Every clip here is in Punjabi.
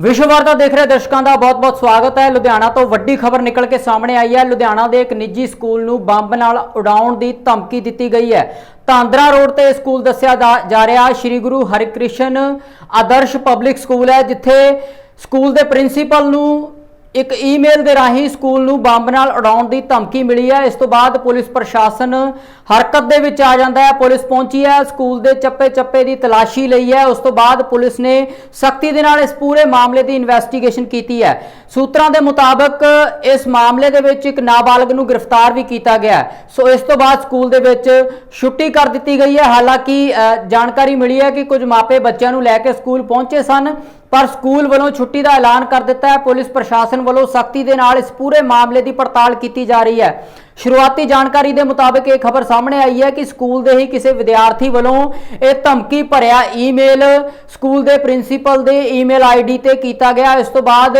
ਵਿਸ਼ਵ ਵਾਰਤਾ ਦੇਖ ਰਹੇ ਦਰਸ਼ਕਾਂ ਦਾ ਬਹੁਤ-ਬਹੁਤ ਸਵਾਗਤ ਹੈ। ਲੁਧਿਆਣਾ ਤੋਂ ਵੱਡੀ ਖਬਰ ਨਿਕਲ ਕੇ ਸਾਹਮਣੇ ਆਈ ਹੈ। ਲੁਧਿਆਣਾ ਦੇ ਇੱਕ ਨਿੱਜੀ ਸਕੂਲ ਨੂੰ ਬੰਬ ਨਾਲ ਉਡਾਉਣ ਦੀ ਧਮਕੀ ਦਿੱਤੀ ਗਈ ਹੈ। ਤਾਂਦਰਾ ਰੋਡ ਤੇ ਸਕੂਲ ਦੱਸਿਆ ਜਾ- ਜਾ ਰਿਹਾ ਸ਼੍ਰੀ ਗੁਰੂ ਹਰਿਕ੍ਰਿਸ਼ਨ ਆਦਰਸ਼ ਪਬਲਿਕ ਸਕੂਲ ਹੈ, ਜਿੱਥੇ ਸਕੂਲ ਦੇ ਪ੍ਰਿੰਸੀਪਲ ਨੂੰ ਇੱਕ ਈਮੇਲ ਦੇ ਰਾਹੀਂ ਸਕੂਲ ਨੂੰ ਬੰਬ ਨਾਲ ਉਡਾਉਣ ਦੀ ਧਮਕੀ ਮਿਲੀ ਹੈ। ਇਸ ਤੋਂ ਬਾਅਦ ਪੁਲਿਸ ਪ੍ਰਸ਼ਾਸਨ ਹਰਕਤ ਦੇ ਵਿੱਚ ਆ ਜਾਂਦਾ ਹੈ। ਪੁਲਿਸ ਪਹੁੰਚੀ ਹੈ। ਸਕੂਲ ਦੇ ਚੱਪੇ-ਚੱਪੇ ਦੀ ਤਲਾਸ਼ੀ ਲਈ ਹੈ। ਉਸ ਤੋਂ ਬਾਅਦ ਪੁਲਿਸ ਨੇ ਸਖਤੀ ਦੇ ਨਾਲ ਇਸ ਪੂਰੇ ਮਾਮਲੇ ਦੀ ਇਨਵੈਸਟੀਗੇਸ਼ਨ ਕੀਤੀ ਹੈ। ਸੂਤਰਾਂ ਦੇ ਮੁਤਾਬਕ ਇਸ ਮਾਮਲੇ ਦੇ ਵਿੱਚ ਇੱਕ ਨਾਬਾਲਗ ਨੂੰ ਗ੍ਰਿਫਤਾਰ ਵੀ ਕੀਤਾ ਗਿਆ ਸੋ ਇਸ ਤੋਂ ਬਾਅਦ ਸਕੂਲ ਦੇ ਵਿੱਚ ਛੁੱਟੀ ਕਰ ਦਿੱਤੀ ਗਈ ਹੈ। ਹਾਲਾਂਕਿ ਜਾਣਕਾਰੀ ਮਿਲੀ ਹੈ ਕਿ ਕੁਝ ਮਾਪੇ ਬੱਚਿਆਂ ਨੂੰ ਲੈ ਕੇ ਸਕੂਲ ਪਹੁੰਚੇ ਸਨ। ਪਰ ਸਕੂਲ ਵੱਲੋਂ ਛੁੱਟੀ ਦਾ ਐਲਾਨ ਕਰ ਦਿੱਤਾ ਹੈ। ਪੁਲਿਸ ਪ੍ਰਸ਼ਾਸਨ ਵੱਲੋਂ ਸਖਤੀ ਦੇ ਨਾਲ ਇਸ ਪੂਰੇ ਮਾਮਲੇ ਦੀ ਪੜਤਾਲ ਕੀਤੀ ਜਾ ਰਹੀ ਹੈ। ਸ਼ੁਰੂਆਤੀ ਜਾਣਕਾਰੀ ਦੇ ਮੁਤਾਬਕ ਇਹ ਖਬਰ ਸਾਹਮਣੇ ਆਈ ਹੈ ਕਿ ਸਕੂਲ ਦੇ ਹੀ ਕਿਸੇ ਵਿਦਿਆਰਥੀ ਵੱਲੋਂ ਇਹ ਧਮਕੀ ਭਰਿਆ ਈਮੇਲ ਸਕੂਲ ਦੇ ਪ੍ਰਿੰਸੀਪਲ ਦੇ ਈਮੇਲ ਆਈਡੀ ਤੇ ਕੀਤਾ ਗਿਆ। ਇਸ ਤੋਂ ਬਾਅਦ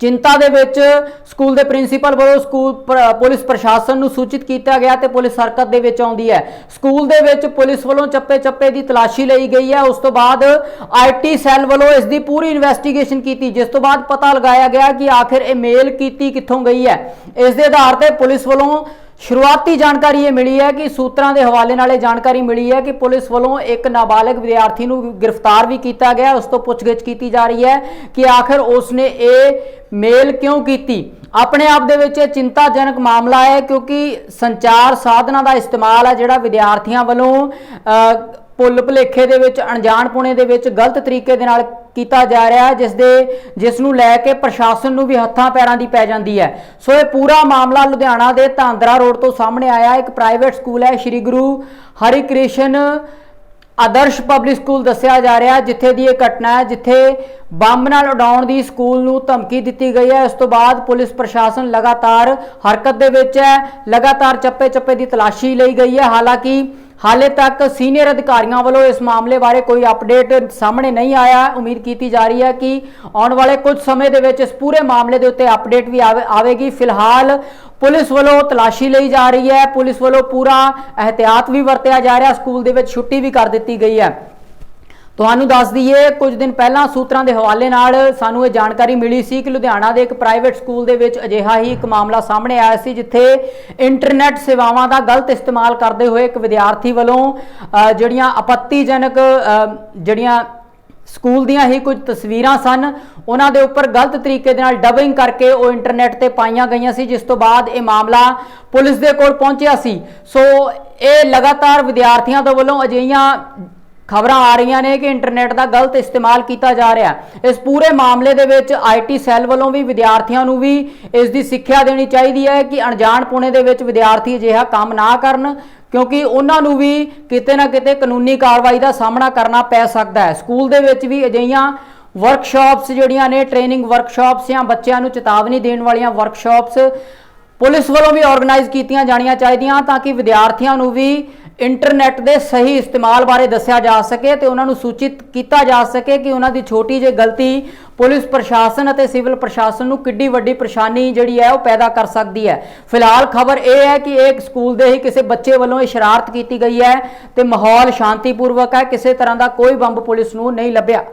ਚਿੰਤਾ ਦੇ ਵਿੱਚ ਸਕੂਲ ਦੇ ਪ੍ਰਿੰਸੀਪਲ ਵੱਲੋਂ ਸਕੂਲ ਪੁਲਿਸ ਪ੍ਰਸ਼ਾਸਨ ਨੂੰ ਸੂਚਿਤ ਕੀਤਾ ਗਿਆ ਤੇ ਪੁਲਿਸ ਹਰਕਤ ਦੇ ਵਿੱਚ ਆਉਂਦੀ ਹੈ। ਸਕੂਲ ਦੇ ਵਿੱਚ ਪੁਲਿਸ ਵੱਲੋਂ ਚੱਪੇ-ਚੱਪੇ ਦੀ ਤਲਾਸ਼ੀ ਲਈ ਗਈ ਹੈ। ਉਸ ਤੋਂ ਬਾਅਦ ਆਈਟੀ ਸੈੱਲ ਵੱਲੋਂ ਇਸ ਦੀ ਪੂਰੀ ਇਨਵੈਸਟੀਗੇਸ਼ਨ ਕੀਤੀ, ਜਿਸ ਤੋਂ ਬਾਅਦ ਪਤਾ ਲਗਾਇਆ ਗਿਆ ਕਿ ਆਖਿਰ ਇਹ ਮੇਲ ਕੀਤੀ ਕਿੱਥੋਂ ਗਈ ਹੈ। ਇਸ ਦੇ ਆਧਾਰ ਤੇ ਪੁਲਿਸ ਵੱਲੋਂ ਸ਼ੁਰੂਆਤੀ ਜਾਣਕਾਰੀ ਇਹ ਮਿਲੀ ਹੈ ਕਿ ਸੂਤਰਾਂ ਦੇ ਹਵਾਲੇ ਨਾਲ ਇਹ ਜਾਣਕਾਰੀ ਮਿਲੀ ਹੈ ਕਿ ਪੁਲਿਸ ਵੱਲੋਂ ਇੱਕ ਨਾਬਾਲਗ ਵਿਦਿਆਰਥੀ ਨੂੰ ਗ੍ਰਿਫਤਾਰ ਵੀ ਕੀਤਾ ਗਿਆ। ਉਸ ਤੋਂ ਪੁੱਛਗਿੱਛ ਕੀਤੀ ਜਾ ਰਹੀ ਹੈ ਕਿ ਆਖਰ ਉਸਨੇ ਇਹ ਮੇਲ ਕਿਉਂ ਕੀਤੀ? ਆਪਣੇ ਆਪ ਦੇ ਵਿੱਚ ਇਹ ਚਿੰਤਾਜਨਕ ਮਾਮਲਾ ਹੈ ਕਿਉਂਕਿ ਸੰਚਾਰ ਸਾਧਨਾਂ ਦਾ ਇਸਤੇਮਾਲ ਹੈ ਜਿਹੜਾ ਵਿਦਿਆਰਥੀਆਂ ਵੱਲੋਂ ਅ, ਭੁੱਲ ਭੁਲੇਖੇ ਦੇ ਵਿੱਚ ਅਣਜਾਣਪੁਣੇ ਦੇ ਵਿੱਚ ਗਲਤ ਤਰੀਕੇ ਦੇ ਨਾਲ ਕੀਤਾ ਜਾ ਰਿਹਾ ਹੈ ਜਿਸ ਦੇ ਜਿਸ ਨੂੰ ਲੈ ਕੇ ਪ੍ਰਸ਼ਾਸਨ ਨੂੰ ਵੀ ਹੱਥਾਂ ਪੈਰਾਂ ਦੀ ਪੈ ਜਾਂਦੀ ਹੈ। ਸੋ ਇਹ ਪੂਰਾ ਮਾਮਲਾ ਲੁਧਿਆਣਾ ਦੇ ਧਾਂਦਰਾ ਰੋਡ ਤੋਂ ਸਾਹਮਣੇ ਆਇਆ। ਇੱਕ ਪ੍ਰਾਈਵੇਟ ਸਕੂਲ ਹੈ ਸ਼੍ਰੀ ਗੁਰੂ ਹਰਿਕ੍ਰਿਸ਼ਨ ਆਦਰਸ਼ ਪਬਲਿਕ ਸਕੂਲ ਦੱਸਿਆ ਜਾ ਰਿਹਾ ਜਿੱਥੇ ਦੀ ਇਹ ਘਟਨਾ ਹੈ, ਜਿੱਥੇ ਬੰਬ ਨਾਲ ਉਡਾਉਣ ਦੀ ਸਕੂਲ ਨੂੰ ਧਮਕੀ ਦਿੱਤੀ ਗਈ ਹੈ। ਇਸ ਤੋਂ ਬਾਅਦ ਪੁਲਿਸ ਪ੍ਰਸ਼ਾਸਨ ਲਗਾਤਾਰ ਹਰਕਤ ਦੇ ਵਿੱਚ ਹੈ, ਲਗਾਤਾਰ ਚੱਪੇ-ਚੱਪੇ ਦੀ ਤਲਾਸ਼ੀ ਲਈ ਗਈ ਹੈ। ਹਾਲਾਂਕਿ ਹਾਲੇ ਤੱਕ ਸੀਨੀਅਰ ਅਧਿਕਾਰੀਆਂ ਵੱਲੋਂ ਇਸ ਮਾਮਲੇ ਬਾਰੇ ਕੋਈ ਅਪਡੇਟ ਸਾਹਮਣੇ ਨਹੀਂ ਆਇਆ। ਉਮੀਦ ਕੀਤੀ ਜਾ ਰਹੀ ਹੈ ਕਿ ਆਉਣ ਵਾਲੇ ਕੁਝ ਸਮੇਂ ਦੇ ਵਿੱਚ ਇਸ ਪੂਰੇ ਮਾਮਲੇ ਦੇ ਉੱਤੇ ਅਪਡੇਟ ਵੀ ਆਵੇ- ਆਵੇਗੀ। ਫਿਲਹਾਲ ਪੁਲਿਸ ਵੱਲੋਂ ਤਲਾਸ਼ੀ ਲਈ ਜਾ ਰਹੀ ਹੈ। ਪੁਲਿਸ ਵੱਲੋਂ ਪੂਰਾ ਅਹਤਿਆਤ ਵੀ ਵਰਤਿਆ ਜਾ ਰਿਹਾ। ਸਕੂਲ ਦੇ ਵਿੱਚ ਛੁੱਟੀ ਵੀ ਕਰ ਦਿੱਤੀ ਗਈ ਹੈ। ਤੁਹਾਨੂੰ ਦੱਸ ਦਈਏ, ਕੁਝ ਦਿਨ ਪਹਿਲਾਂ ਸੂਤਰਾਂ ਦੇ ਹਵਾਲੇ ਨਾਲ ਸਾਨੂੰ ਇਹ ਜਾਣਕਾਰੀ ਮਿਲੀ ਸੀ ਕਿ ਲੁਧਿਆਣਾ ਦੇ ਇੱਕ ਪ੍ਰਾਈਵੇਟ ਸਕੂਲ ਦੇ ਵਿੱਚ ਅਜਿਹਾ ਹੀ ਇੱਕ ਮਾਮਲਾ ਸਾਹਮਣੇ ਆਇਆ ਸੀ, ਜਿੱਥੇ ਇੰਟਰਨੈਟ ਸੇਵਾਵਾਂ ਦਾ ਗਲਤ ਇਸਤੇਮਾਲ ਕਰਦੇ ਹੋਏ ਇੱਕ ਵਿਦਿਆਰਥੀ ਵੱਲੋਂ ਜਿਹੜੀਆਂ ਆਪੱਤੀਜਨਕ ਜਿਹੜੀਆਂ ਸਕੂਲ ਦੀਆਂ ਹੀ ਕੁਝ ਤਸਵੀਰਾਂ ਸਨ, ਉਹਨਾਂ ਦੇ ਉੱਪਰ ਗਲਤ ਤਰੀਕੇ ਦੇ ਨਾਲ ਡਬਿੰਗ ਕਰਕੇ ਉਹ ਇੰਟਰਨੈਟ ਤੇ ਪਾਈਆਂ ਗਈਆਂ ਸੀ, ਜਿਸ ਤੋਂ ਬਾਅਦ ਇਹ ਮਾਮਲਾ ਪੁਲਿਸ ਦੇ ਕੋਲ ਪਹੁੰਚਿਆ ਸੀ। ਸੋ ਇਹ ਲਗਾਤਾਰ ਵਿਦਿਆਰਥੀਆਂ ਦੇ ਵੱਲੋਂ ਅਜਿਹੀਆਂ ਖਬਰਾਂ ਆ ਰਹੀਆਂ ਨੇ ਕਿ ਇੰਟਰਨੈਟ ਦਾ ਗਲਤ ਇਸਤੇਮਾਲ ਕੀਤਾ ਜਾ ਰਿਹਾ ਇਸ ਪੂਰੇ ਮਾਮਲੇ ਦੇ ਵਿੱਚ ਆਈਟੀ ਸੈੱਲ ਵੱਲੋਂ ਵੀ ਵਿਦਿਆਰਥੀਆਂ ਨੂੰ ਵੀ ਇਸ ਦੀ ਸਿੱਖਿਆ ਦੇਣੀ ਚਾਹੀਦੀ ਹੈ ਕਿ ਅਣਜਾਣ ਪੁਣੇ ਦੇ ਵਿੱਚ ਵਿਦਿਆਰਥੀ ਅਜਿਹਾ ਕੰਮ ਨਾ ਕਰਨ, ਕਿਉਂਕਿ ਉਹਨਾਂ ਨੂੰ ਵੀ ਕਿਤੇ ਨਾ ਕਿਤੇ ਕਾਨੂੰਨੀ ਕਾਰਵਾਈ ਦਾ ਸਾਹਮਣਾ ਕਰਨਾ ਪੈ ਸਕਦਾ ਹੈ। ਸਕੂਲ ਦੇ ਵਿੱਚ ਵੀ ਅਜਿਹੀਆਂ ਵਰਕਸ਼ਾਪਸ ਜਿਹੜੀਆਂ ਨੇ ਟ੍ਰੇਨਿੰਗ ਵਰਕਸ਼ਾਪਸ ਜਾਂ ਬੱਚਿਆਂ ਨੂੰ ਚੇਤਾਵਨੀ ਦੇਣ ਵਾਲੀਆਂ ਵਰਕਸ਼ਾਪਸ ਪੁਲਿਸ ਵੱਲੋਂ ਵੀ ਆਰਗੇਨਾਈਜ਼ ਕੀਤੀਆਂ ਜਾਣੀਆਂ ਚਾਹੀਦੀਆਂ ਤਾਂ ਕਿ ਵਿਦਿਆਰਥੀਆਂ ਨੂੰ ਵੀ ਇੰਟਰਨੈਟ ਦੇ ਸਹੀ ਇਸਤੇਮਾਲ ਬਾਰੇ ਦੱਸਿਆ ਜਾ ਸਕੇ ਤੇ ਉਹਨਾਂ ਨੂੰ ਸੂਚਿਤ ਕੀਤਾ ਜਾ ਸਕੇ ਕਿ ਉਹਨਾਂ ਦੀ ਛੋਟੀ ਜਿਹੀ ਗਲਤੀ ਪੁਲਿਸ ਪ੍ਰਸ਼ਾਸਨ ਅਤੇ ਸਿਵਲ ਪ੍ਰਸ਼ਾਸਨ ਨੂੰ ਕਿੱਡੀ ਵੱਡੀ ਪਰੇਸ਼ਾਨੀ ਜਿਹੜੀ ਹੈ ਉਹ ਪੈਦਾ ਕਰ ਸਕਦੀ ਹੈ। ਫਿਲਹਾਲ ਖਬਰ ਇਹ ਹੈ ਕਿ ਇੱਕ ਸਕੂਲ ਦੇ ਹੀ ਕਿਸੇ ਬੱਚੇ ਵੱਲੋਂ ਇਹ ਸ਼ਰਾਰਤ ਕੀਤੀ ਗਈ ਹੈ ਤੇ ਮਾਹੌਲ ਸ਼ਾਂਤੀਪੂਰਵਕ ਹੈ, ਕਿਸੇ ਤਰ੍ਹਾਂ ਦਾ ਕੋਈ ਬੰਬ ਪੁਲਿਸ ਨੂੰ ਨਹੀਂ ਲੱਭਿਆ।